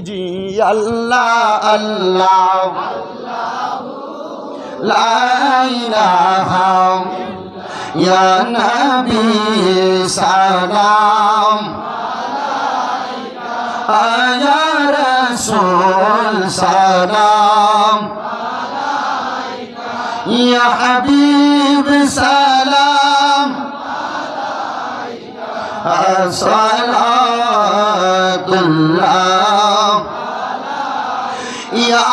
জি আল্লাহ আল্লাহ লা ইলাহা ইয়া নবী সালাম আয়া রাসূল সালাম ইয়া হাবিব সালাম সালাতুল্লাহ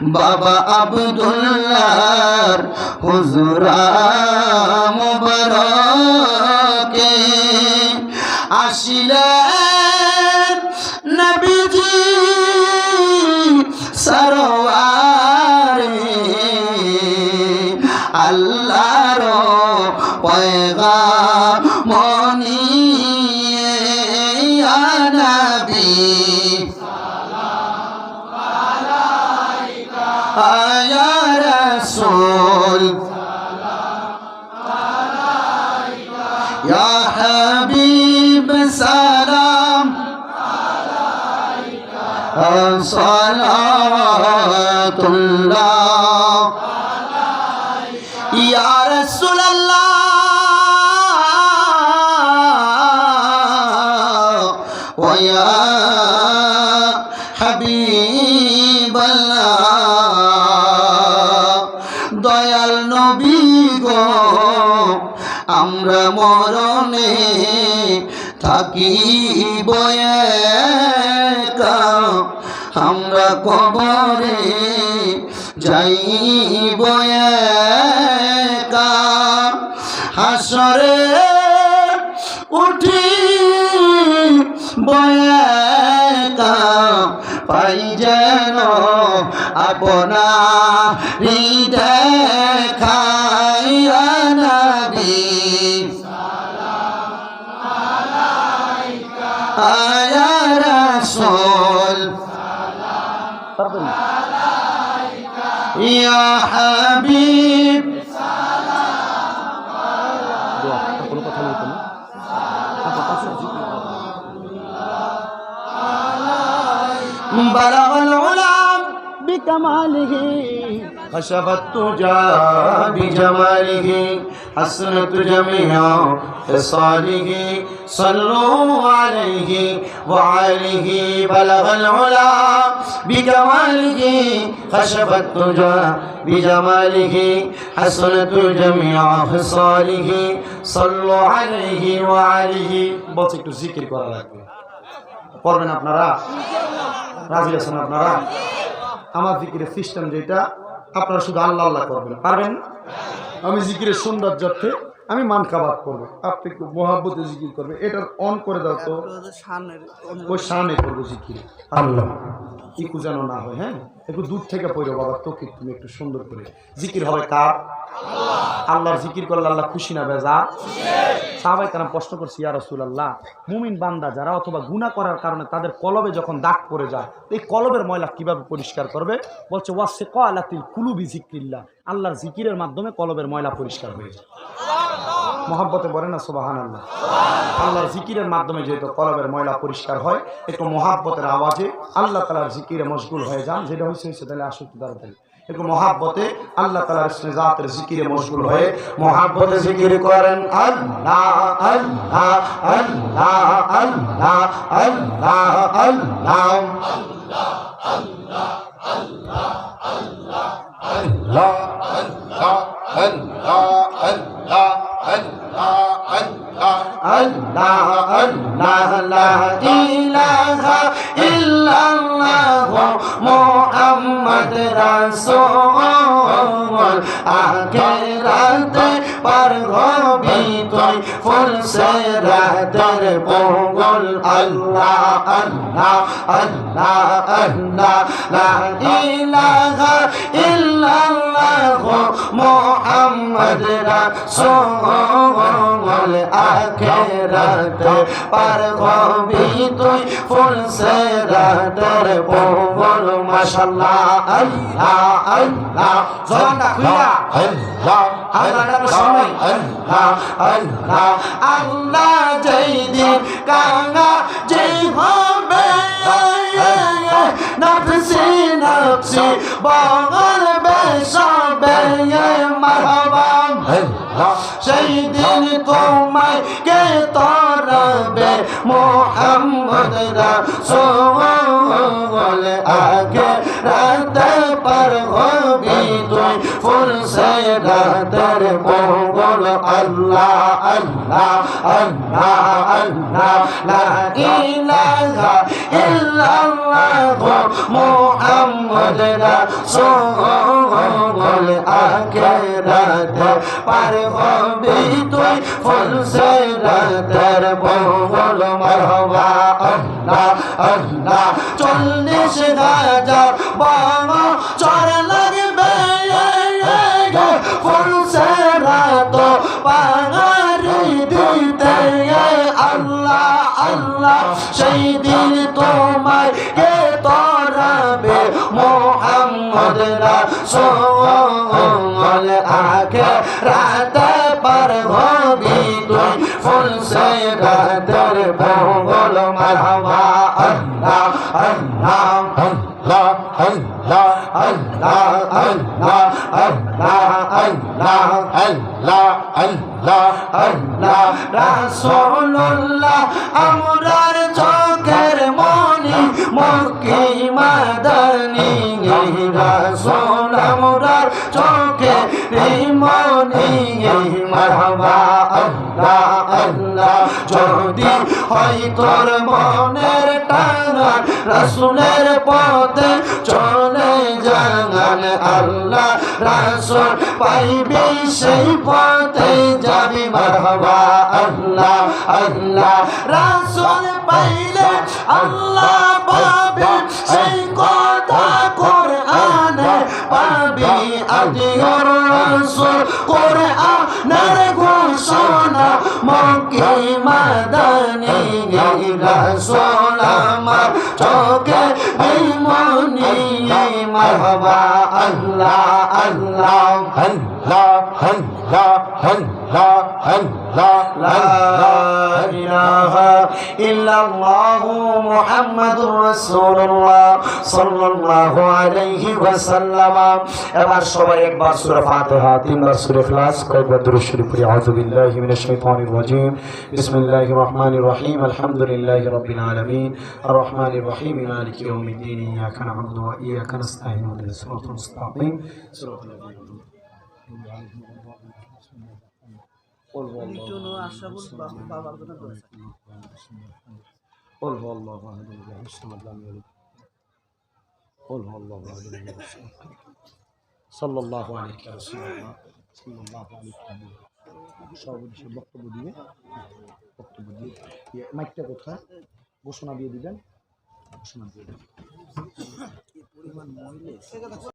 বাবা আবদুল্লাহর হুজুরা মুবারকে আসিলেন নবীজি সরওয়ারে। আল্লাহর পয়গা মনি নবী صلاة الله يا رسول الله ويا حبيب الله দয়াল নবী গো আমরা মরণে থাকিব এক আমরা কবরে যাই বয়েকা হাসরে উঠি বয়েকা পাই যেন আপনা দেখাই ইয়া হাবিব কোনো কথা বলতো না بلغ العلام بكماله خشب التجا بجماله حسنت جميع خصاله صلوا عليه وعليه بلغ العلا بجماله خشب التجا بجماله حسنت جميع خصاله صلوا عليه وعليه বলছে একটু জিকির করা লাগবে পড়বেন আপনারা রাজি আছেন আপনারা আমার জিকিরের সিস্টেম যেটা আপনারা শুধু আল্লাহ আল্লাহ করবেন পারবেন আমি জিকিরের সুন্দর যত্নে আমি মান কাবাদ করব। আপনি মহাব্বতে জিকির করবে এটা অন করে দাও তো। ওই সামনে করব জিকির। আল্লাহ। ইকু যেন না হয় হ্যাঁ? একটু দূর থেকে পড়ো বাবা তোকে তুমি একটু সুন্দর করে। জিকির হবে কার? আল্লাহর জিকির করলে আল্লাহ খুশি না বেজা? সাহাবাই কারাম প্রশ্ন করছি ইয়া রসুল আল্লাহ মুমিন বান্দা যারা অথবা গুনাহ করার কারণে তাদের কলবে যখন দাগ পড়ে যায় এই কলবের ময়লা কীভাবে পরিষ্কার করবে? বলছে ওয়াসে কালাতিল কুলুবি জিক্রিল্লাহ আল্লাহর জিকিরের মাধ্যমে কলবের ময়লা পরিষ্কার হয়ে যায়। মহাব্বতে বলে না সুবাহান আল্লাহ আল্লাহর জিকিরের মাধ্যমে যেহেতু কলবের ময়লা পরিষ্কার হয়, একটু মহাব্বতের আওয়াজে আল্লাহ তালার জিকিরে মশগুল হয়ে যান, যেটা হয়েছে হয়েছে তাহলে আসক্তি দ্বারা একটু মহাব্বতে আল্লাহ তালার জাতের জিকিরে মশগুল হয়ে মহাব্বতে জিকির করেন আল্লাহ আল্লাহ। আল্লাহ আল্লাহ আল্লাহ আল্লাহ আল্লাহ। আল্লাহ আল্লাহ লা ইলাহা ইল্লাল্লাহ মুহাম্মদ রাসূল আখিরাতে পার হয় ফরসে রাতের পঙ্গল আল্লাহ আল্লাহ আল্লাহ আল্লাহ লা ইলাহা ইল্লাল্লাহ মুহাম্মদ রাসূল আখিরাত পার হবি তুই ফরসে রাতের পঙ্গল মাশাআল্লাহ আল্লাহ আল্লাহ আল্লাহ আল্লাহ যেই দিন কানা যেই হবে নফসি নফসি বগর বেসবে মাহবাম সেই দিন তোমায় কে তরবে? মোহাম্মদ রাসূল। আগে রাত পর হবি তুই, ফুল সে রাতের আল্লাহ আল্লাহ আল্লাহ আল্লাহ লা ইলাহা ইল্লাল্লাহ মুহাম্মদ রাসূল আখিরাত পার হবে তুই ফুলসরাতের বহল মারহাবা আল্লাহ আল্লাহ চল্লিশ গায় সেই দিন তোমায় কে তরাবে মোহাম্মদ রাসূল আখে রাতে পার হবি তুই ফুল সে রাতের ভঙ্গল মারহাবা আল্লাহ আল্লাহ আল্লাহ আল্লাহ আল্লাহ আল্লাহ আল্লাহ আল্লাহ আল্লাহ আল্লাহ আল্লাহ আল্লাহ রাসূলুল্লাহ আমরার চোখের মনি মক্কি মাদানি রাসূল আমরার চোখের মনি মারহাবা আল্লাহ আল্লাহ, যদি হয় তোর মনের টানা, রাসূলের পথে চলে জাগান আল্লাহ, রাসূল পাইবি সেই পথে যাবি মারহাবা। আল্লাহ আল্লাহ, রাসূল পাইলে আল্লাহ রাসূল আমার চোখে বিমনি মারহাবা আল্লাহ আল্লাহ আল্লাহ আল্লাহ আল্লাহ আল্লাহ লা ইলাহা ইল্লাল্লাহু মুহাম্মাদুর রাসূলুল্লাহ সাল্লাল্লাহু আলাইহি ওয়াসাল্লাম। এবার সবাই একবার সূরা ফাতিহা, তিনবার সূরা ইখলাস কয়েকবার দুরূদ শরীফ পড়ি, আউযু বিল্লাহি মিনাশ শাইতানির রাজীম। বিসমিল্লাহির রহমানির রহিম। বলব লিটন ও আশরাফুল বাবার জন্য দোয়া চাই বলব আল্লাহ বলব আল্লাহ সাল্লাল্লাহু বক্তব্য দিবে বক্তব্য দিয়ে মাইকটা কোথায়? ঘোষণা দিয়ে দিবেন। ঘোষণা দিয়ে দেবেন।